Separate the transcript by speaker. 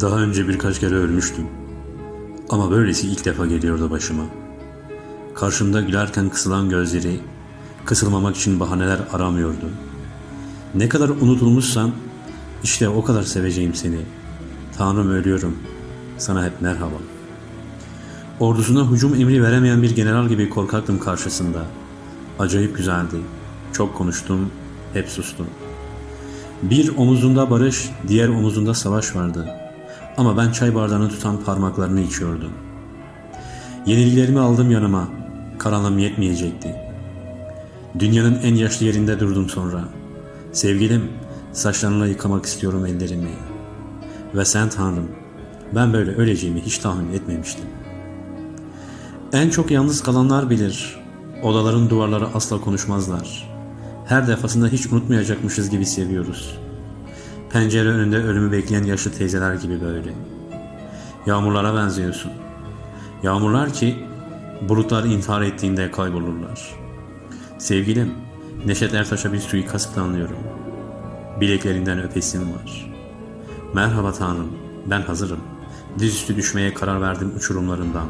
Speaker 1: Daha önce birkaç kere ölmüştüm. Ama böylesi ilk defa geliyordu başıma. Karşımda gülerken kısılan gözleri, kısılmamak için bahaneler aramıyordu. Ne kadar unutulmuşsam, işte o kadar seveceğim seni. Tanrım ölüyorum, sana hep merhaba. Ordusuna hücum emri veremeyen bir general gibi korkaktım karşısında. Acayip güzeldi. Çok konuştum, hep sustum. Bir omuzunda barış, diğer omuzunda savaş vardı. Ama ben çay bardağını tutan parmaklarını içiyordum. Yenilgilerimi aldım yanıma. Karanlığım yetmeyecekti. Dünyanın en yaşlı yerinde durdum sonra. Sevgilim, saçlarına yıkamak istiyorum ellerimi. Ve sen Tanrım, ben böyle öleceğimi hiç tahmin etmemiştim. En çok yalnız kalanlar bilir. Odaların duvarları asla konuşmazlar. Her defasında hiç unutmayacakmışız gibi seviyoruz. Pencere önünde ölümü bekleyen yaşlı teyzeler gibi böyle. Yağmurlara benziyorsun. Yağmurlar ki bulutlar intihar ettiğinde kaybolurlar. Sevgilim, Neşet Ertaş'a bir suikast planlıyorum. Bileklerinden öpesim var. Merhaba Tanrım, ben hazırım. Dizüstü düşmeye karar verdim uçurumlarından.